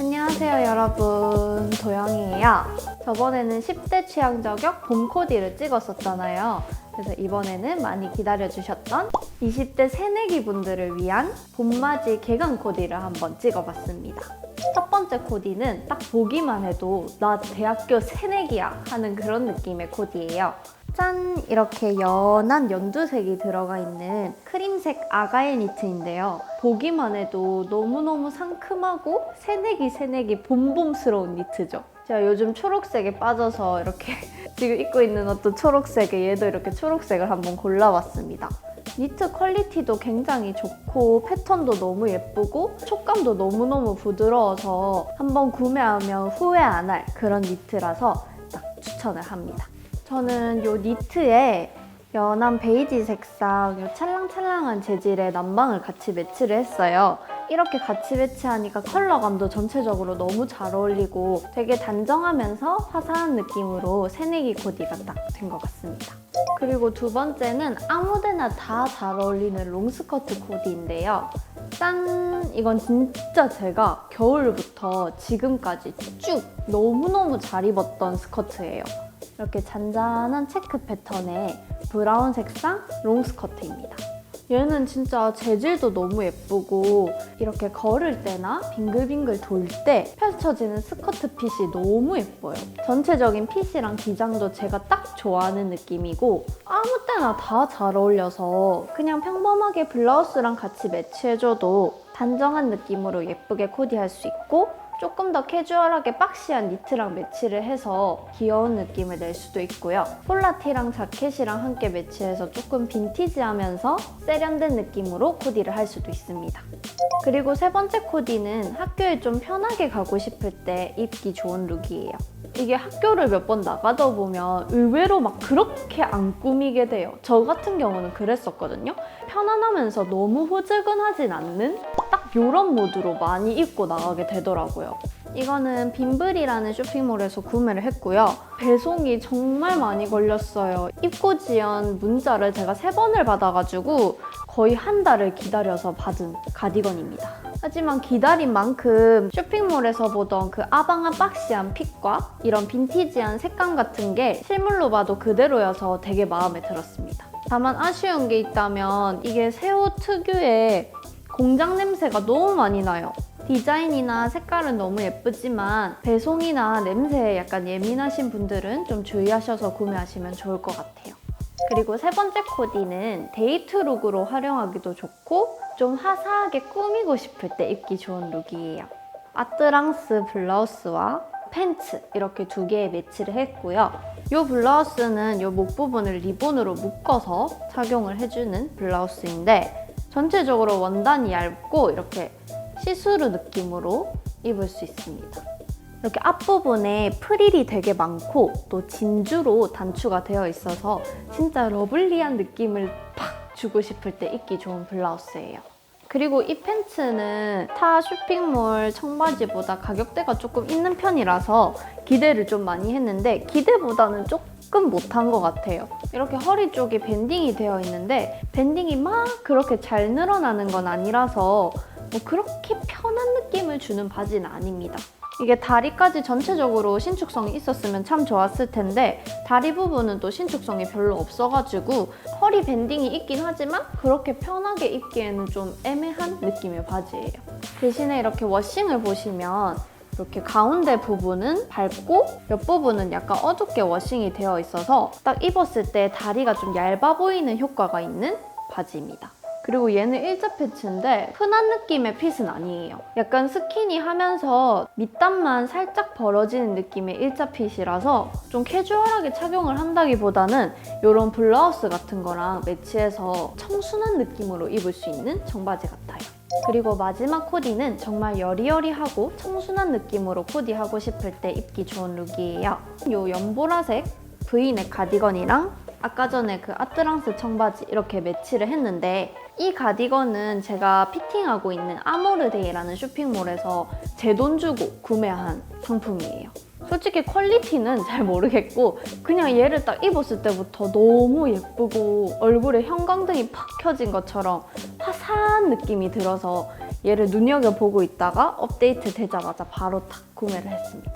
안녕하세요 여러분. 도영이에요. 저번에는 10대 취향 저격 봄코디를 찍었었잖아요. 그래서 이번에는 많이 기다려주셨던 20대 새내기 분들을 위한 봄맞이 개강 코디를 한번 찍어봤습니다. 첫 번째 코디는 딱 보기만 해도 나 대학교 새내기야 하는 그런 느낌의 코디예요. 짠! 이렇게 연한 연두색이 들어가 있는 크림색 아가일 니트인데요. 보기만 해도 너무너무 상큼하고 새내기 새내기 봄봄스러운 니트죠. 제가 요즘 초록색에 빠져서 이렇게 지금 입고 있는 옷도 초록색에 얘도 이렇게 초록색을 한번 골라봤습니다. 니트 퀄리티도 굉장히 좋고 패턴도 너무 예쁘고 촉감도 너무너무 부드러워서 한번 구매하면 후회 안 할 그런 니트라서 딱 추천을 합니다. 저는 이 니트에 연한 베이지 색상 이 찰랑찰랑한 재질의 남방을 같이 매치를 했어요. 이렇게 같이 매치하니까 컬러감도 전체적으로 너무 잘 어울리고 되게 단정하면서 화사한 느낌으로 새내기 코디가 딱 된 것 같습니다. 그리고 두 번째는 아무데나 다 잘 어울리는 롱스커트 코디인데요. 짠! 이건 진짜 제가 겨울부터 지금까지 쭉 너무너무 잘 입었던 스커트예요. 이렇게 잔잔한 체크 패턴의 브라운 색상 롱스커트입니다. 얘는 진짜 재질도 너무 예쁘고 이렇게 걸을 때나 빙글빙글 돌 때 펼쳐지는 스커트 핏이 너무 예뻐요. 전체적인 핏이랑 기장도 제가 딱 좋아하는 느낌이고 아무 때나 다 잘 어울려서 그냥 평범하게 블라우스랑 같이 매치해줘도 단정한 느낌으로 예쁘게 코디할 수 있고 조금 더 캐주얼하게 박시한 니트랑 매치를 해서 귀여운 느낌을 낼 수도 있고요. 폴라티랑 자켓이랑 함께 매치해서 조금 빈티지하면서 세련된 느낌으로 코디를 할 수도 있습니다. 그리고 세 번째 코디는 학교에 좀 편하게 가고 싶을 때 입기 좋은 룩이에요. 이게 학교를 몇 번 나가다 보면 의외로 막 그렇게 안 꾸미게 돼요. 저 같은 경우는 그랬었거든요. 편안하면서 너무 후즈근하진 않는 딱 이런 모드로 많이 입고 나가게 되더라고요. 이거는 빈블이라는 쇼핑몰에서 구매를 했고요. 배송이 정말 많이 걸렸어요. 입고 지연 문자를 제가 세 번을 받아가지고 거의 한 달을 기다려서 받은 가디건입니다. 하지만 기다린 만큼 쇼핑몰에서 보던 그 아방한 박시한 핏과 이런 빈티지한 색감 같은 게 실물로 봐도 그대로여서 되게 마음에 들었습니다. 다만 아쉬운 게 있다면 이게 새옷 특유의 공장 냄새가 너무 많이 나요. 디자인이나 색깔은 너무 예쁘지만 배송이나 냄새에 약간 예민하신 분들은 좀 주의하셔서 구매하시면 좋을 것 같아요. 그리고 세 번째 코디는 데이트 룩으로 활용하기도 좋고 좀 화사하게 꾸미고 싶을 때 입기 좋은 룩이에요. 아뜨랑스 블라우스와 팬츠 이렇게 두 개의 매치를 했고요. 이 블라우스는 이 목 부분을 리본으로 묶어서 착용을 해주는 블라우스인데 전체적으로 원단이 얇고 이렇게 시스루 느낌으로 입을 수 있습니다. 이렇게 앞부분에 프릴이 되게 많고 또 진주로 단추가 되어 있어서 진짜 러블리한 느낌을 팍 주고 싶을 때 입기 좋은 블라우스예요. 그리고 이 팬츠는 타 쇼핑몰 청바지보다 가격대가 조금 있는 편이라서 기대를 좀 많이 했는데 기대보다는 조금 못한 것 같아요. 이렇게 허리 쪽에 밴딩이 되어 있는데 밴딩이 막 그렇게 잘 늘어나는 건 아니라서 뭐 그렇게 편한 느낌을 주는 바지는 아닙니다. 이게 다리까지 전체적으로 신축성이 있었으면 참 좋았을 텐데 다리 부분은 또 신축성이 별로 없어가지고 허리 밴딩이 있긴 하지만 그렇게 편하게 입기에는 좀 애매한 느낌의 바지예요. 대신에 이렇게 워싱을 보시면 이렇게 가운데 부분은 밝고 옆 부분은 약간 어둡게 워싱이 되어 있어서 딱 입었을 때 다리가 좀 얇아 보이는 효과가 있는 바지입니다. 그리고 얘는 일자 패치인데 흔한 느낌의 핏은 아니에요. 약간 스키니 하면서 밑단만 살짝 벌어지는 느낌의 일자 핏이라서 좀 캐주얼하게 착용을 한다기보다는 이런 블라우스 같은 거랑 매치해서 청순한 느낌으로 입을 수 있는 청바지 같아요. 그리고 마지막 코디는 정말 여리여리하고 청순한 느낌으로 코디하고 싶을 때 입기 좋은 룩이에요. 이 연보라색 V넥 가디건이랑 아까 전에 그 아트랑스 청바지 이렇게 매치를 했는데 이 가디건은 제가 피팅하고 있는 아모르데이라는 쇼핑몰에서 제 돈 주고 구매한 상품이에요. 솔직히 퀄리티는 잘 모르겠고 그냥 얘를 딱 입었을 때부터 너무 예쁘고 얼굴에 형광등이 팍 켜진 것처럼 화사한 느낌이 들어서 얘를 눈여겨보고 있다가 업데이트 되자마자 바로 딱 구매를 했습니다.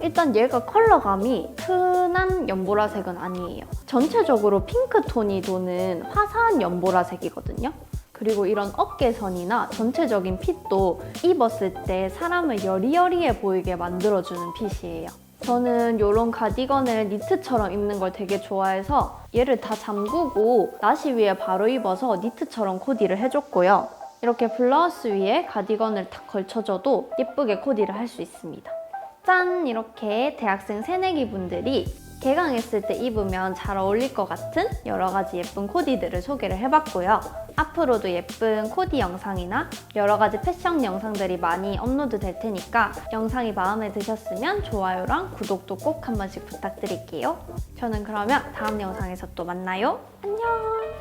일단 얘가 컬러감이 흔한 연보라색은 아니에요. 전체적으로 핑크톤이 도는 화사한 연보라색이거든요. 그리고 이런 어깨선이나 전체적인 핏도 입었을 때 사람을 여리여리해 보이게 만들어주는 핏이에요. 저는 이런 가디건을 니트처럼 입는 걸 되게 좋아해서 얘를 다 잠그고 나시 위에 바로 입어서 니트처럼 코디를 해줬고요. 이렇게 블라우스 위에 가디건을 탁 걸쳐줘도 예쁘게 코디를 할 수 있습니다. 짠! 이렇게 대학생 새내기 분들이 개강했을 때 입으면 잘 어울릴 것 같은 여러 가지 예쁜 코디들을 소개를 해봤고요. 앞으로도 예쁜 코디 영상이나 여러 가지 패션 영상들이 많이 업로드 될 테니까 영상이 마음에 드셨으면 좋아요랑 구독도 꼭 한 번씩 부탁드릴게요. 저는 그러면 다음 영상에서 또 만나요. 안녕!